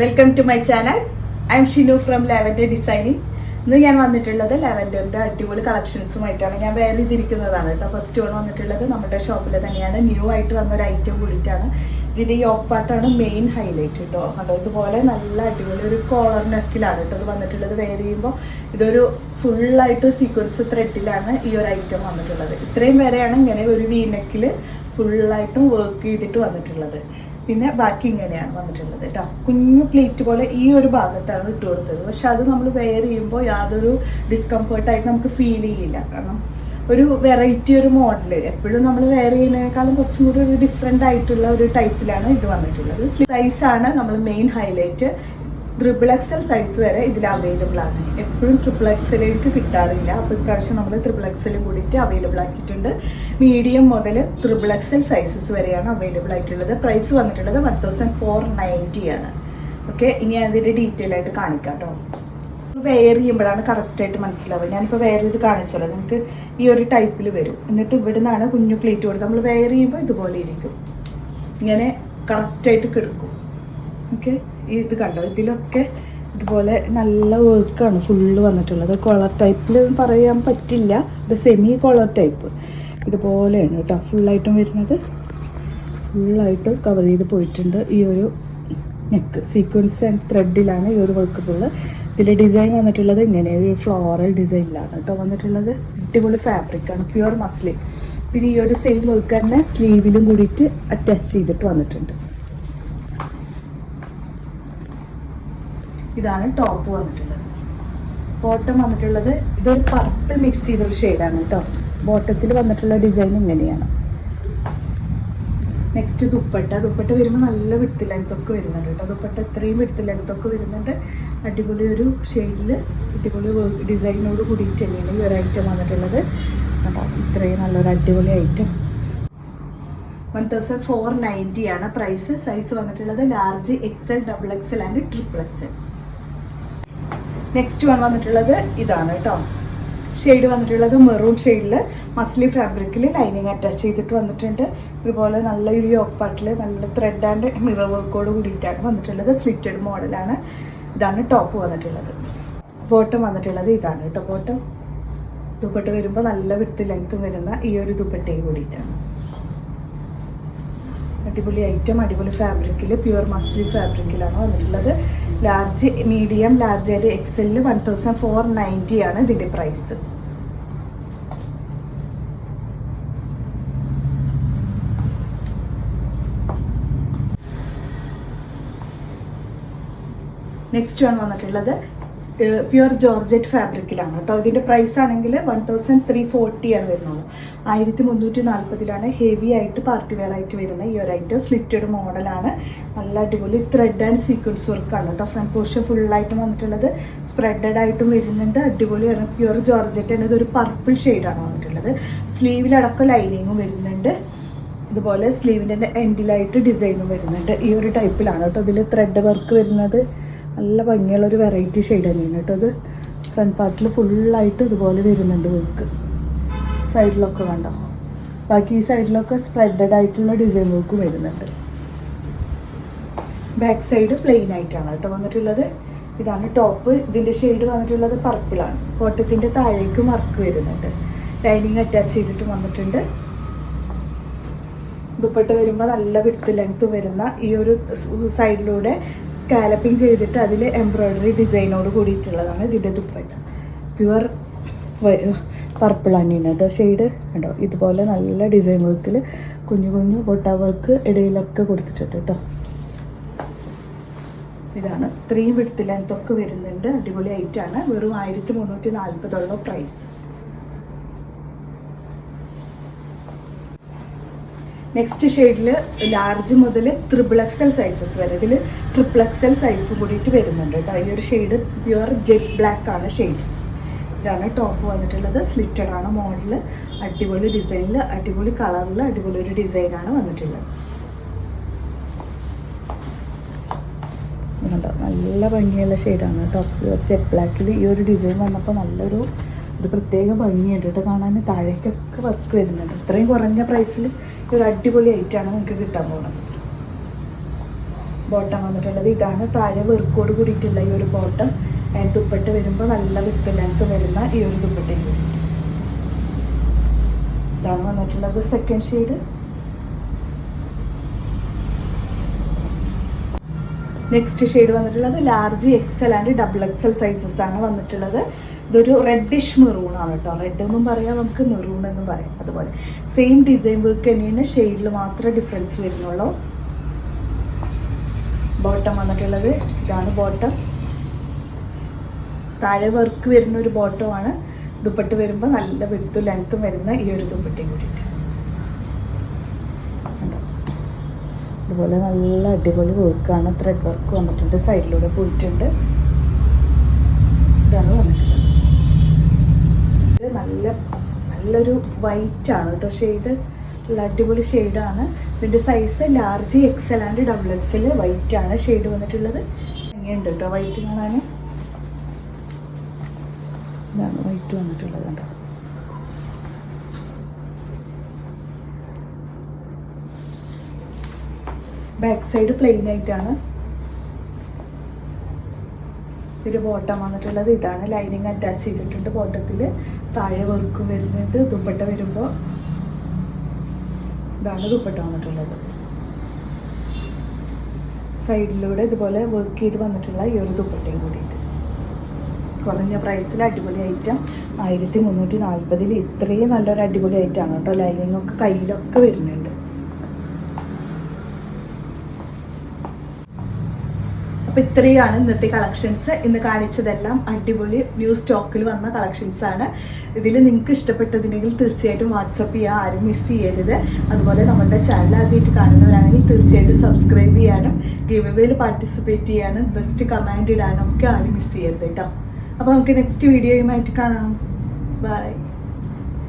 Welcome to my channel I am Shinu from lavender designing ഇന്ന് ഞാൻ വന്നിട്ടുള്ളത് ലാവൻഡറിന്റെ അടിപൊളി കളക്ഷൻസുമായിട്ടാണ് ഞാൻ വേറെ ഇതിരിക്കുന്നതാണ് കേട്ടോ. ഫസ്റ്റ് ഓൺ വന്നിട്ടുള്ളത് നമ്മുടെ ഷോപ്പിൽ തന്നെയാണ്. ന്യൂ ആയിട്ട് വന്ന ഒരു ഐറ്റം കൂടിയിട്ടാണ്. ഇതിന്റെ യോക്ക് പാർട്ടാണ് മെയിൻ ഹൈലൈറ്റ് കേട്ടോ. കണ്ടോ? ഇതുപോലെ നല്ല അടിപൊളി ഒരു കോളർ നെക്കിലാണ് കേട്ടോ. ഇത് വന്നിട്ടുള്ളത് വേറെ ചെയ്യുമ്പോൾ ഇതൊരു ഫുള്ളായിട്ട് സീക്വൻസ് ത്രെഡിലാണ് ഈ ഒരു ഐറ്റം വന്നിട്ടുള്ളത്. ഇത്രയും വരെയാണ് ഇങ്ങനെ ഒരു വി നെക്കിൽ ഫുള്ളായിട്ടും വർക്ക് ചെയ്തിട്ട് വന്നിട്ടുള്ളത്. പിന്നെ ബാക്കി ഇങ്ങനെയാണ് വന്നിട്ടുള്ളത് കേട്ടോ കുഞ്ഞു പ്ലേറ്റ് പോലെ ഈ ഒരു ഭാഗത്താണ് ഇട്ട് കൊടുത്തത്. പക്ഷെ അത് നമ്മൾ വെയർ ചെയ്യുമ്പോൾ യാതൊരു ഡിസ്കംഫർട്ടായിട്ട് നമുക്ക് ഫീൽ ചെയ്യില്ല. കാരണം ഒരു വെറൈറ്റി ഒരു മോഡൽ എപ്പോഴും നമ്മൾ വെയർ ചെയ്യുന്നതിനേക്കാളും കുറച്ചും കൂടി ഒരു ഡിഫറെന്റ് ആയിട്ടുള്ള ഒരു ടൈപ്പിലാണ് ഇത് വന്നിട്ടുള്ളത്. സൈസാണ് നമ്മൾ main highlight triple XL size വരെ ഇതിൽ അവൈലബിൾ ആണ്. എപ്പോഴും ട്രിപ്പിൾ എക്സലേക്ക് കിട്ടാറില്ല. അപ്പോൾ ഇപ്രാവശ്യം നമ്മൾ ട്രിപ്പിൾ എക്സൽ കൂടിയിട്ട് അവൈലബിൾ ആക്കിയിട്ടുണ്ട്. മീഡിയം മുതൽ ട്രിപ്പിൾ എക്സൽ സൈസസ് വരെയാണ് അവൈലബിൾ ആയിട്ടുള്ളത്. പ്രൈസ് വന്നിട്ടുള്ളത് വൺ തൗസൻഡ് ഫോർ നയന്റി ആണ്. ഓക്കെ ഇനി അതിന്റെ ഡീറ്റെയിൽ ആയിട്ട് കാണിക്കാം കേട്ടോ വെയർ ചെയ്യുമ്പോഴാണ് കറക്റ്റായിട്ട് മനസ്സിലാവുക. ഞാനിപ്പോൾ വെയർ ചെയ്ത് കാണിച്ചോളാം നിങ്ങൾക്ക് ഈ ഒരു ടൈപ്പിൽ വരും. എന്നിട്ട് ഇവിടെ നിന്നാണ് കുഞ്ഞു പ്ലേറ്റ് കൊടുത്ത് നമ്മൾ വെയർ ചെയ്യുമ്പോൾ ഇതുപോലെ ഇരിക്കും. ഇങ്ങനെ കറക്റ്റായിട്ട് കിടക്കും. ഓക്കെ ഇത് കണ്ടോ? ഇതിലൊക്കെ ഇതുപോലെ നല്ല വർക്കാണ് ഫുള്ള് വന്നിട്ടുള്ളത്. കോളർ ടൈപ്പിൽ പറയാൻ പറ്റില്ല. ഇത് സെമി കോളർ ടൈപ്പ് ഇതുപോലെയാണ് കേട്ടോ. ഫുള്ളായിട്ടും വരുന്നത്. ഫുള്ളായിട്ട് കവർ ചെയ്ത് പോയിട്ടുണ്ട് ഈ ഒരു നെക്ക് സീക്വൻസ് ആൻഡ് ത്രെഡിലാണ് ഈ ഒരു വർക്ക് ഫുള്ള് ഇതിന്റെ ഡിസൈൻ വന്നിട്ടുള്ളത് ഇങ്ങനെ ഒരു ഫ്ലോറൽ ഡിസൈനിലാണ് കേട്ടോ വന്നിട്ടുള്ളത്. അടിപൊളി ഫാബ്രിക്കാണ് പ്യുവർ മസ്ലിൻ പിന്നെ ഈ ഒരു സെയിം വർക്ക് തന്നെ സ്ലീവിലും കൂടിയിട്ട് അറ്റാച്ച് ചെയ്തിട്ട് വന്നിട്ടുണ്ട്. ഇതാണ് ടോപ്പ് വന്നിട്ടുള്ളത്. ബോട്ടം വന്നിട്ടുള്ളത് ഇതൊരു പർപ്പിൾ മിക്സ് ചെയ്തൊരു ഷെയ്ഡാണ് കേട്ടോ ബോട്ടത്തിൽ വന്നിട്ടുള്ള ഡിസൈൻ ഇങ്ങനെയാണ്. നെക്സ്റ്റ് ദുപ്പട്ട. ദുപ്പട്ട വരുമ്പോൾ നല്ല വിടുത്ത് ലെങ്ത്തൊക്കെ വരുന്നുണ്ട് കേട്ടോ ദുപ്പട്ട ഇത്രയും വിടുത്ത് ലെങ്ത്തൊക്കെ വരുന്നുണ്ട്. അടിപൊളി ഒരു ഷെയ്ഡിൽ അടിപൊളി വർക്ക് ഡിസൈനോട് കൂടിയിട്ട് തന്നെയാണ് ഈ ഒരു ഐറ്റം വന്നിട്ടുള്ളത്. കേട്ടോ ഇത്രയും നല്ലൊരു അടിപൊളി item one thousand four ninety ആണ്. പ്രൈസ് സൈസ് വന്നിട്ടുള്ളത് large XL double XL and triple XL next one വന്നിട്ടുള്ളത് ഇതാണ് കേട്ടോ. ഷെയ്ഡ് വന്നിട്ടുള്ളത് മെറൂൺ ഷെയ്ഡിൽ മസ്ലി ഫാബ്രിക്കിൽ ലൈനിങ് അറ്റാച്ച് ചെയ്തിട്ട് വന്നിട്ടുണ്ട്. ഇതുപോലെ നല്ലൊരു യോക്ക് പാട്ടിൽ നല്ല ത്രെഡ് ആൻഡ് മിറർ വർക്കോട് കൂടിയിട്ടാണ് വന്നിട്ടുള്ളത്. സ്ലിറ്റഡ് മോഡലാണ് ഇതാണ് ടോപ്പ് വന്നിട്ടുള്ളത്. ബോട്ടം വന്നിട്ടുള്ളത് ഇതാണ് കേട്ടോ ബോട്ടം ദുപ്പട്ട വരുമ്പോൾ നല്ല വിടുത്ത് ലെങ്ത്തും വരുന്ന ഈ ഒരു ദുപ്പട്ടയും കൂടിയിട്ടാണ്. അടിപൊളി ഐറ്റം അടിപൊളി ഫാബ്രിക്കിൽ പ്യുവർ മസ്ലി ഫാബ്രിക്കിലാണ് വന്നിട്ടുള്ളത്. ലാർജ് മീഡിയം ലാർജ് ആയിട്ട് എക്സലിൽ വൺ തൗസൻഡ് ഫോർ നയന്റി ആണ് ഇതിന്റെ പ്രൈസ് നെക്സ്റ്റ് വൺ വന്നിട്ടുള്ളത് പ്യുവർ ജോർജറ്റ് ഫാബ്രിക്കിലാണ് കേട്ടോ. ഇതിന്റെ പ്രൈസ് ആണെങ്കിൽ വൺ തൗസൻഡ് ത്രീ ഫോർട്ടി ആണ് വരുന്നത്. ആയിരത്തി മുന്നൂറ്റി നാൽപ്പതിലാണ് ഹെവി ആയിട്ട് പാർട്ടി വെയർ ആയിട്ട് വരുന്ന ഈ ഒരു ഐറ്റം സ്ലിറ്റഡ് മോഡലാണ് നല്ല അടിപൊളി ത്രെഡ് ആൻഡ് സീക്വൻസ് വർക്കാണ് കേട്ടോ. ഫ്രണ്ട് പോർഷൻ ഫുള്ളായിട്ടും വന്നിട്ടുള്ളത്. സ്പ്രെഡഡ് ആയിട്ടും വരുന്നുണ്ട്. അടിപൊളിയാണ് പ്യുവർ ജോർജറ്റ് ആണ്. ഇതൊരു പർപ്പിൾ ഷെയ്ഡാണ് വന്നിട്ടുള്ളത്. സ്ലീവിലടക്കം ലൈനിങ്ങും വരുന്നുണ്ട്. ഇതുപോലെ സ്ലീവിന്റെ എൻഡിലായിട്ട് ഡിസൈനും വരുന്നുണ്ട്. ഈ ഒരു ടൈപ്പിലാണ് കേട്ടോ ഇതിൽ ത്രെഡ് വർക്ക് വരുന്നത്. നല്ല ഭംഗിയുള്ളൊരു വെറൈറ്റി ഷെയ്ഡ് തന്നെയാണ് കേട്ടോ അത്. ഫ്രണ്ട് പാർട്ടിൽ ഫുള്ളായിട്ട് ഇതുപോലെ വരുന്നുണ്ട് വർക്ക് സൈഡിലൊക്കെ കണ്ടോ? ബാക്കി ഈ സൈഡിലൊക്കെ സ്പ്രെഡഡ് ആയിട്ടുള്ള ഡിസൈൻ വർക്കും വരുന്നുണ്ട്. ബാക്ക് സൈഡ് പ്ലെയിൻ ആയിട്ടാണ് കേട്ടോ വന്നിട്ടുള്ളത്. ഇതാണ് ടോപ്പ് ഇതിന്റെ ഷെയ്ഡ് വന്നിട്ടുള്ളത് പർപ്പിളാണ് കോട്ടത്തിന്റെ താഴേക്കും വർക്ക് വരുന്നുണ്ട്. ലൈനിങ് അറ്റാച്ച് ചെയ്തിട്ട് വന്നിട്ടുണ്ട്. ദുപ്പട്ട വരുമ്പോൾ നല്ല വിടുത്ത് ലെങ്ത്ത് വരുന്ന ഈ ഒരു സൈഡിലൂടെ സ്കാലപ്പിംഗ് ചെയ്തിട്ട് അതിൽ എംബ്രോയ്ഡറി ഡിസൈനോട് കൂടിയിട്ടുള്ളതാണ് ഇതിന്റെ ദുപ്പട്ട. പ്യുവർ പർപ്പിൾ തന്നെയാണ് കേട്ടോ. ഷെയ്ഡ് ഉണ്ടോ ഇതുപോലെ നല്ല ഡിസൈൻ വർക്കിൽ കുഞ്ഞു കുഞ്ഞു ബൊട്ട വർക്ക് ഇടയിലൊക്കെ കൊടുത്തിട്ടുണ്ട് കേട്ടോ. ഇതാണ്. ഇത്രയും വിടുത്ത് ലെങ്ത്തൊക്കെ വരുന്നുണ്ട്. അടിപൊളി ആയിട്ടാണ് വെറും ആയിരത്തി മുന്നൂറ്റി നാൽപ്പതോളം പ്രൈസ് നെക്സ്റ്റ് ഷെയ്ഡിൽ ലാർജ് മുതൽ ത്രിബിൾ എക്സൽ സൈസസ് വരെ. ഇതിൽ ട്രിപ്പിൾ എക്സൽ സൈസ് കൂടിയിട്ട് വരുന്നുണ്ട് കേട്ടോ. ഈ ഒരു ഷെയ്ഡ് പ്യുവർ ജെറ്റ് ബ്ലാക്ക് ആണ് ഷെയ്ഡ് ഇതാണ് ടോപ്പ് വന്നിട്ടുള്ളത്. സ്ലിറ്റഡ് ആണ് മോഡൽ അടിപൊളി ഡിസൈനിൽ അടിപൊളി കളറിൽ അടിപൊളി ഒരു ഡിസൈനാണ് വന്നിട്ടുള്ളത്. നല്ല ഭംഗിയുള്ള ഷെയ്ഡാണ് ടോപ്പ് പ്യുവർ ജെറ്റ് ബ്ലാക്കിൽ ഈ ഒരു ഡിസൈൻ വന്നപ്പോൾ നല്ലൊരു ഒരു പ്രത്യേക ഭംഗിയുണ്ട് കേട്ടോ. കാണാൻ താഴേക്കൊക്കെ വർക്ക് വരുന്നുണ്ട്. ഇത്രയും കുറഞ്ഞ പ്രൈസിൽ ഈ ഒരു അടിപൊളി ഐറ്റാണ് നിങ്ങൾക്ക് കിട്ടാൻ പോകുന്നത് ബോട്ടം വന്നിട്ടുള്ളത് ഇതാണ്. താഴെ വെറുക്കോട് കൂടിയിട്ടുള്ള ഈ ഒരു ബോട്ടം അതിന് ദുപ്പട്ട വരുമ്പോൾ നല്ല വിത്ത് ലെങ്ത് വരുന്ന ഈ ഒരു ദുപ്പട്ടയും ഇതാണ് വന്നിട്ടുള്ളത് സെക്കൻഡ് ഷെയ്ഡ് നെക്സ്റ്റ് ഷെയ്ഡ് വന്നിട്ടുള്ളത് large XL and double XL sizes ആണ് വന്നിട്ടുള്ളത്. ഇതൊരു റെഡിഷ് മെറൂൺ ആണ് കേട്ടോ. റെഡ് എന്നും പറയാം നമുക്ക് മെറൂൺ എന്നും പറയാം അതുപോലെ. സെയിം ഡിസൈൻ വർക്ക് തന്നെയാണ് ഷെയ്ഡിൽ മാത്രമേ ഡിഫറൻസ് വരുന്നുള്ളൂ. ബോട്ടം വന്നിട്ടുള്ളത് ഇതാണ് ബോട്ടം താഴെ വർക്ക് വരുന്ന ഒരു ബോട്ടമാണ് ദുപ്പട്ട് വരുമ്പോൾ നല്ല വിടുത്തും ലെങ്ത്തും വരുന്ന ഈ ഒരു ദുപ്പട്ടയും കൂടിയിട്ട്. അതുപോലെ നല്ല അടിപൊളി വർക്കാണ് ത്രെഡ് വർക്ക് വന്നിട്ടുണ്ട് സൈഡിലൂടെ പോയിട്ടുണ്ട് ഇതാണ് വന്നിട്ടുള്ളത് ഇത് നല്ല നല്ലൊരു വൈറ്റ് ആണ് കേട്ടോ. ഷെയ്ഡ് നല്ല അടിപൊളി ഷെയ്ഡാണ് ഇതിന്റെ size large XL and double XL white ആണ് ഷെയ്ഡ് വന്നിട്ടുള്ളത്. ഇങ്ങനെയുണ്ട് കേട്ടോ വൈറ്റ് കാണാൻ. ഇതാണ് വൈറ്റ് വന്നിട്ടുള്ളത് കേട്ടോ ബാക്ക് സൈഡ് പ്ലെയിൻ ആയിട്ടാണ്. ഒരു ബോട്ടം വന്നിട്ടുള്ളത് ഇതാണ്. ലൈനിങ് അറ്റാച്ച് ചെയ്തിട്ടുണ്ട് ബോട്ടത്തിൽ താഴെ വർക്ക് വരുന്നത് ദുപ്പട്ട വരുമ്പോൾ ഇതാണ് ദുപ്പട്ട വന്നിട്ടുള്ളത്. സൈഡിലൂടെ ഇതുപോലെ വർക്ക് ചെയ്ത് വന്നിട്ടുള്ള ഈ ഒരു ദുപ്പട്ടയും കൂടിയിട്ട് കുറഞ്ഞ പ്രൈസിൽ അടിപൊളി ഐറ്റം ആയിരത്തി മുന്നൂറ്റി നാൽപ്പതിൽ ഇത്രയും നല്ലൊരു അടിപൊളി ഐറ്റമാണ് കേട്ടോ ലൈനിങ്ങൊക്കെ കയ്യിലൊക്കെ വരുന്നുണ്ട്. അപ്പോൾ ഇത്രയാണ് ഇന്നത്തെ കളക്ഷൻസ് ഇന്ന് കാണിച്ചതെല്ലാം അടിപൊളി ന്യൂ സ്റ്റോക്കിൽ വന്ന കളക്ഷൻസ് ആണ്. ഇതിൽ നിങ്ങൾക്ക് ഇഷ്ടപ്പെട്ടതിനെങ്കിൽ തീർച്ചയായിട്ടും വാട്സപ്പ് ചെയ്യുക ആരും മിസ് ചെയ്യരുത്. അതുപോലെ നമ്മുടെ ചാനൽ ആദ്യമായിട്ട് കാണുന്നവരാണെങ്കിൽ തീർച്ചയായിട്ടും സബ്സ്ക്രൈബ് ചെയ്യാനും ഗിവ് പാർട്ടിസിപ്പേറ്റ് ചെയ്യാനും ബെസ്റ്റ് കമാൻഡ് ഇടാനും ഒക്കെ ആരും മിസ് ചെയ്യരുത് കേട്ടോ അപ്പോൾ നമുക്ക് നെക്സ്റ്റ് വീഡിയോയുമായിട്ട് കാണാം. ബൈ